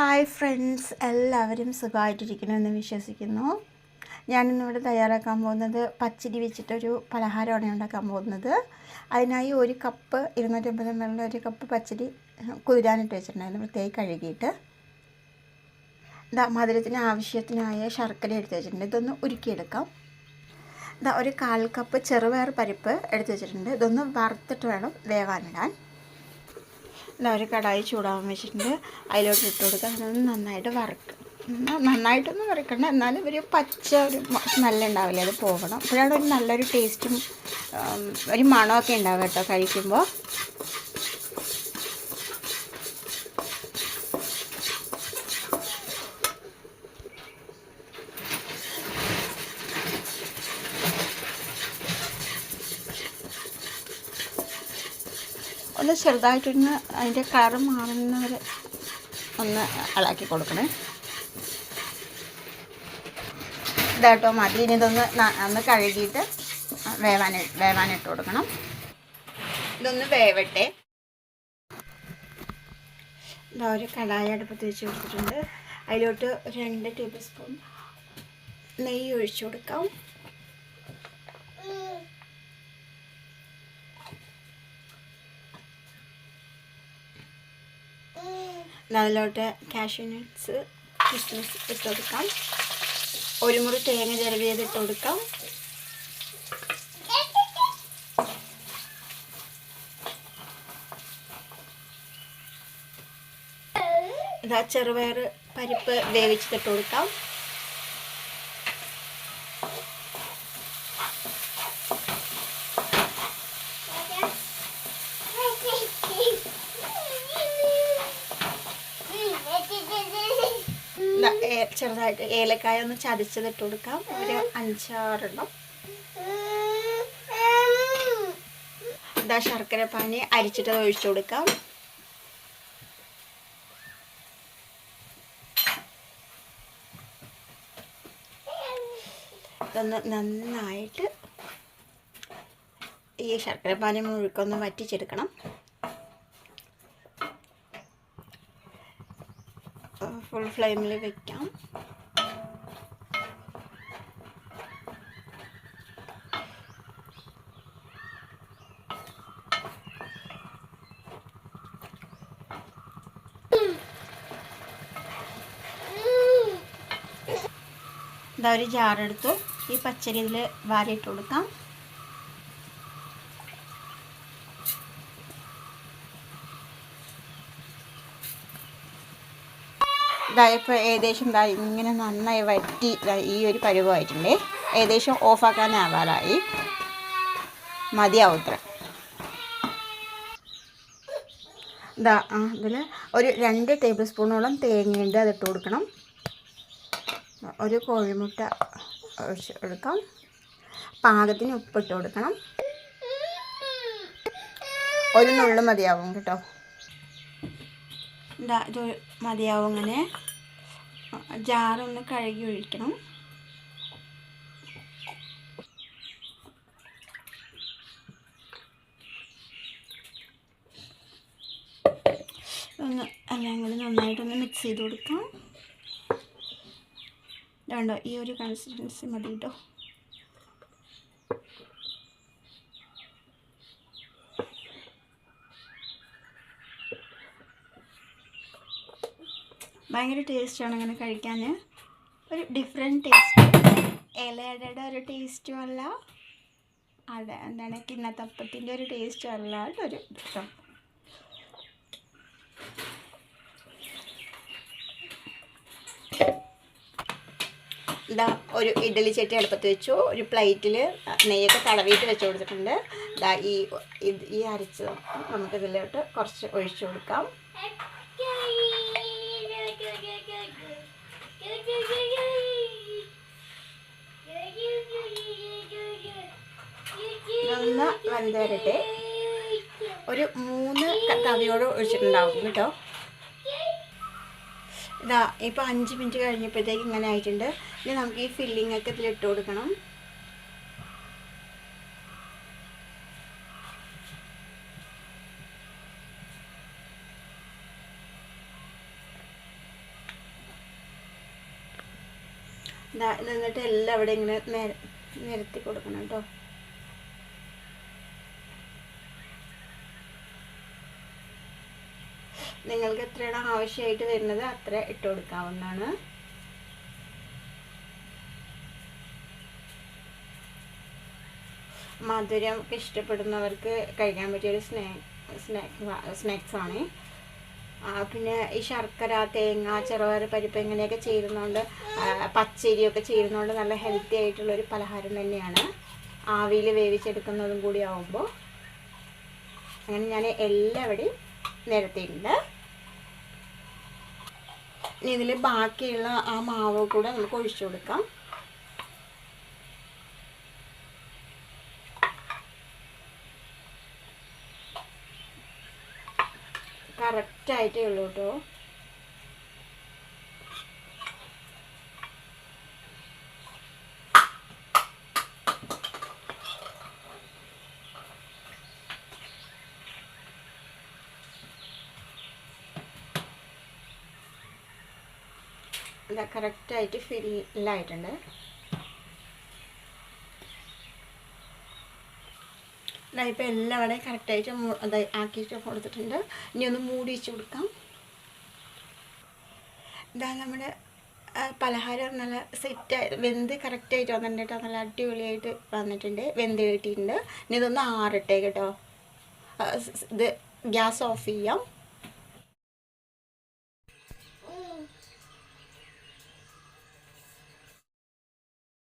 Hi friends എല്ലാവരും സുഖമായിട്ടിരിക്കണമെന്ന് വിശ്വസിക്കുന്നു. ഞാനിന്നിവിടെ തയ്യാറാക്കാൻ പോകുന്നത് പച്ചരി വെച്ചിട്ടൊരു പലഹാരമാണ് ഉണ്ടാക്കാൻ പോകുന്നത്. അതിനായി ഒരു കപ്പ് ഇരുന്നൂറ്റമ്പത് എം ഒരു കപ്പ് പച്ചരി കുതിരാനിട്ട് വെച്ചിട്ടുണ്ടായിരുന്നു. പ്രത്യേകം കഴുകിയിട്ട്. മധുരത്തിന് ആവശ്യത്തിനായ ശർക്കര എടുത്ത് വെച്ചിട്ടുണ്ട്. ഇതൊന്ന് ഉരുക്കിയെടുക്കാം. ഒരു കാൽ കപ്പ് ചെറുപയർ പരിപ്പ് എടുത്ത് വെച്ചിട്ടുണ്ട്. ഇതൊന്ന് വറുത്തിട്ട് വേണം വേവാനിടാൻ. ഇതാ ഒരു കടായി ചൂടാവാൻ വെച്ചിട്ടുണ്ട്. അതിലോട്ട് ഇട്ട് കൊടുക്കുക. നന്നായിട്ട് വറക്കുക. നന്നായിട്ടൊന്നും വറക്കണ്ട. എന്നാലും ഒരു പച്ച ഒരു സ്മെല്ല് ഉണ്ടാവില്ലേ അത് പോകണം അപ്പോഴാണ് ഒരു നല്ലൊരു ടേസ്റ്റും ഒരു മണമൊക്കെ ഉണ്ടാവുക കേട്ടോ കഴിക്കുമ്പോൾ. ഒന്ന് ചെറുതായിട്ടൊന്ന് അതിന്റെ കളറ് മാറുന്നവരെ ഒന്ന് ഇളക്കി കൊടുക്കണേ. ഇതാട്ടോ മതി. ഇനി ഇതൊന്ന് ഒന്ന് കഴുകിയിട്ട് വേവാൻ വേവാനിട്ട് കൊടുക്കണം. ഇതൊന്ന് വേവട്ടെ. ഇതാ ഒരു കടായ അടുപ്പത്ത് വെച്ച് കൊടുത്തിട്ടുണ്ട്. അതിലോട്ട് രണ്ട് ടേബിൾ സ്പൂൺ നെയ്യ് ഒഴിച്ചു കൊടുക്കാം. അതിലോട്ട് കാഷ്യൂ നട്ട്സ് കിസ്മിസ് ഇട്ട് കൊടുക്കാം. ഒരു മുറി തേങ്ങ ചിരവിയത് ഇട്ട് കൊടുക്കാം. ഇതാ ചെറുപയർ പരിപ്പ് വേവിച്ചിട്ട് കൊടുക്കാം. ചെറുതായിട്ട് ഏലക്കായ ഒന്ന് ചതിച്ചതിട്ട് കൊടുക്കാം. ഒരു അഞ്ചാറെണ്ണം. ഇതാ ശർക്കര പാനി അരിച്ചിട്ട് ഒഴിച്ചു കൊടുക്കാം. ഇതൊന്ന് നന്നായിട്ട് ഈ ശർക്കര പാനി മുഴുക്കൊന്ന് വറ്റിച്ചെടുക്കണം. ഫുൾ ഫ്ലെയിമിൽ വെക്കാം. ഇതാ ഒരു ജാറെടുത്തു. ഈ പച്ചരി ഇതിൽ വാരിയിട്ട് കൊടുക്കാം. ഇതായപ്പോൾ ഏകദേശം ഇതാ ഇങ്ങനെ നന്നായി വറ്റി ഈ ഒരു പരുവമായിട്ടുണ്ട് ഏകദേശം ഓഫാക്കാനാവാറായി മതിയാവുത്ര. ഇതാ ഇതിൽ ഒരു രണ്ട് ടേബിൾ സ്പൂണോളം തേങ്ങയുണ്ട് അതിട്ട് കൊടുക്കണം. ഒരു കോഴിമുട്ട ഒഴിച്ച് കൊടുക്കാം. പാകത്തിന് ഉപ്പിട്ട് കൊടുക്കണം. ഒരു നുള്ളു മതിയാവും കേട്ടോ. മതിയാവും അങ്ങനെ ജാറൊന്ന് കഴുകി ഒഴിക്കണം. ഒന്ന് എല്ലാം കൂടി നന്നായിട്ടൊന്ന് മിക്സ് ചെയ്ത് കൊടുക്കാം. വേണ്ട ഈ ഒരു കൺസിസ്റ്റൻസി മതി കേട്ടോ ഭയങ്കര ടേസ്റ്റാണ് അങ്ങനെ കഴിക്കാൻ ഒരു ഡിഫറെന്റ് ടേസ്റ്റ് ഇലയുടെ ഒരു ടേസ്റ്റും അല്ല. അതെ എന്താണ് കിണ്ണത്തപ്പത്തിന്റെ ഒരു ടേസ്റ്റും അല്ല. ഒരു ഇഷ്ടം. ഇതാ ഒരു ഇഡ്ഡലി ചട്ടി അടുപ്പത്ത് വെച്ചു. ഒരു പ്ലേറ്റിൽ നെയ്യൊക്കെ തടവിയിട്ട് വെച്ച് കൊടുത്തിട്ടുണ്ട്. ഇതാ ഈ ഈ അരച്ചത് നമുക്ക് ഇതിലോട്ട് കുറച്ച് ഒഴിച്ചു കൊടുക്കാം. ഒന്ന് വന്തരട്ടെ ഒരു മൂന്ന് തവിയോട് ഒഴിച്ചിട്ടുണ്ടാവും കേട്ടോ. ഇതാ ഇപ്പൊ അഞ്ച് മിനിറ്റ് കഴിഞ്ഞപ്പോഴത്തേക്ക് ഇങ്ങനെ ആയിട്ടുണ്ട്. ഇനി നമുക്ക് ഈ ഫില്ലിംഗ് ഒക്കെ ഇതിലിട്ട് കൊടുക്കണം. എന്നിട്ട് എല്ലാം അവിടെ ഇങ്ങനെ നിര നിരത്തി കൊടുക്കണം കേട്ടോ. നിങ്ങൾക്ക് എത്രയാണ് ആവശ്യമായിട്ട് വരുന്നത് അത്ര ഇട്ട് കൊടുക്കാവുന്നതാണ്. മധുരം ഇഷ്ടപ്പെടുന്നവർക്ക് കഴിക്കാൻ പറ്റിയൊരു സ്നാക്ക് സ്നാക്ക് സ്നാക്സ് ആണ്. ആ, പിന്നെ ഈ ശർക്കര തേങ്ങ ചെറുപയർ പരിപ്പ് ഇങ്ങനെയൊക്കെ ചേരുന്നതുകൊണ്ട് പച്ചരിയൊക്കെ ചേരുന്നതുകൊണ്ട് നല്ല ഹെൽത്തി ആയിട്ടുള്ളൊരു പലഹാരം തന്നെയാണ്. ആവിയിൽ വേവിച്ചെടുക്കുന്നതും കൂടി ആവുമ്പോൾ അങ്ങനെ ഞാൻ എല്ലാവിടെയും നിരത്തിയിട്ടുണ്ട് ഇതിൽ ബാക്കിയുള്ള ആ മാവ് കൂടെ നമുക്ക് ഒഴിച്ചു കൊടുക്കാം. കറക്റ്റായിട്ടേ ഉള്ളൂ കേട്ടോ. ഇതാ കറക്റ്റായിട്ട് ഫില്ലായിട്ടുണ്ട് ഇപ്പോൾ എല്ലാം അവിടെ കറക്റ്റായിട്ട് അത് ആക്കിയിട്ട് കൊടുത്തിട്ടുണ്ട്. ഇനി ഒന്ന് മൂടി വെച്ച് കൊടുക്കാം. ഇതാ നമ്മുടെ പലഹാരം നല്ല സെറ്റായി വെന്ത് കറക്റ്റായിട്ട് വന്നിട്ടുണ്ട് കേട്ടോ. നല്ല അടിപൊളിയായിട്ട് വന്നിട്ടുണ്ട്. വെന്ത് കിട്ടിയിട്ടുണ്ട്. ഇനി ഇതൊന്ന് ആറട്ടെ കേട്ടോ. ഇത് ഗ്യാസ് ഓഫ് ചെയ്യാം.